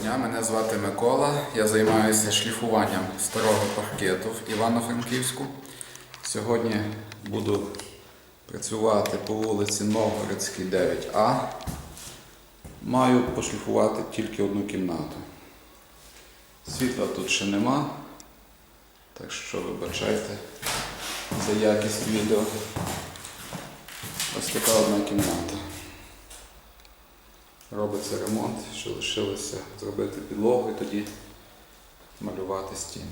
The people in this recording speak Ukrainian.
дня, мене звати Микола. Я займаюся шліфуванням старого паркету в Івано-Франківську. Сьогодні буду працювати по вулиці Новгородській 9А. Маю пошліфувати тільки одну кімнату. Світла тут ще нема, так що вибачайте за якість відео. Ось така одна кімната. Робиться ремонт, що лишилося зробити підлогу і тоді малювати стіни.